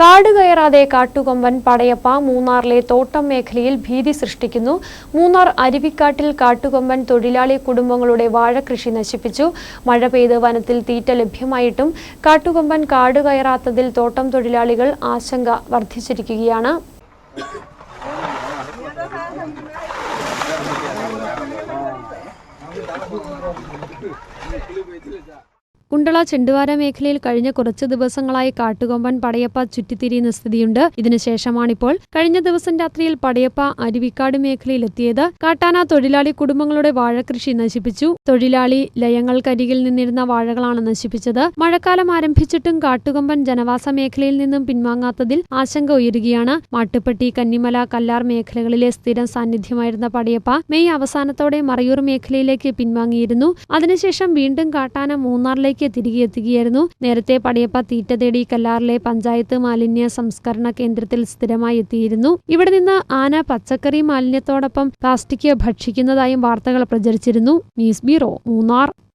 കാട് കയറാതെ കാട്ടുകൊമ്പൻ പടയപ്പ മൂന്നാറിലെ തോട്ടം മേഖലയിൽ ഭീതി സൃഷ്ടിക്കുന്നു. മൂന്നാർ അരുവിക്കാട്ടിൽ കാട്ടുകൊമ്പൻ തൊഴിലാളി കുടുംബങ്ങളുടെ വാഴകൃഷി നശിപ്പിച്ചു. മഴ പെയ്ത് വനത്തിൽ തീറ്റ ലഭ്യമായിട്ടും കാട്ടുകൊമ്പൻ കാട് കയറാത്തതിൽ തോട്ടം തൊഴിലാളികൾ ആശങ്ക വർദ്ധിച്ചിരിക്കുകയാണ്. കുണ്ടള ചെണ്ടുവാര മേഖലയിൽ കഴിഞ്ഞ കുറച്ചു ദിവസങ്ങളായി കാട്ടുകൊമ്പൻ പടയപ്പ ചുറ്റിത്തിരിയുന്ന സ്ഥിതിയുണ്ട്. ഇതിനുശേഷമാണിപ്പോൾ കഴിഞ്ഞ ദിവസം രാത്രിയിൽ പടയപ്പ അരുവിക്കാട് മേഖലയിലെത്തിയത്. കാട്ടാന തൊഴിലാളി കുടുംബങ്ങളുടെ വാഴകൃഷി നശിപ്പിച്ചു. തൊഴിലാളി ലയങ്ങൾക്കരികിൽ നിന്നിരുന്ന വാഴകളാണ് നശിപ്പിച്ചത്. മഴക്കാലം ആരംഭിച്ചിട്ടും കാട്ടുകൊമ്പൻ ജനവാസ മേഖലയിൽ നിന്നും പിൻവാങ്ങാത്തതിൽ ആശങ്ക ഉയരുകയാണ്. മാട്ടുപ്പെട്ടി കന്നിമല കല്ലാർ മേഖലകളിലെ സ്ഥിരം സാന്നിധ്യമായിരുന്ന പടയപ്പ മെയ് അവസാനത്തോടെ മറയൂർ മേഖലയിലേക്ക് പിൻവാങ്ങിയിരുന്നു. അതിനുശേഷം വീണ്ടും കാട്ടാന മൂന്നാറിലേക്ക് തിരികെ എത്തുകയായിരുന്നു. നേരത്തെ പടിയപ്പ തീറ്റ തേടി കല്ലാറിലെ പഞ്ചായത്ത് മാലിന്യ സംസ്കരണ കേന്ദ്രത്തിൽ സ്ഥിരമായി എത്തിയിരുന്നു. ഇവിടെ നിന്ന് ആന പച്ചക്കറി മാലിന്യത്തോടൊപ്പം പ്ലാസ്റ്റിക് ഭക്ഷിക്കുന്നതായും വാർത്തകൾ പ്രചരിച്ചിരുന്നു. News bureau Munnar.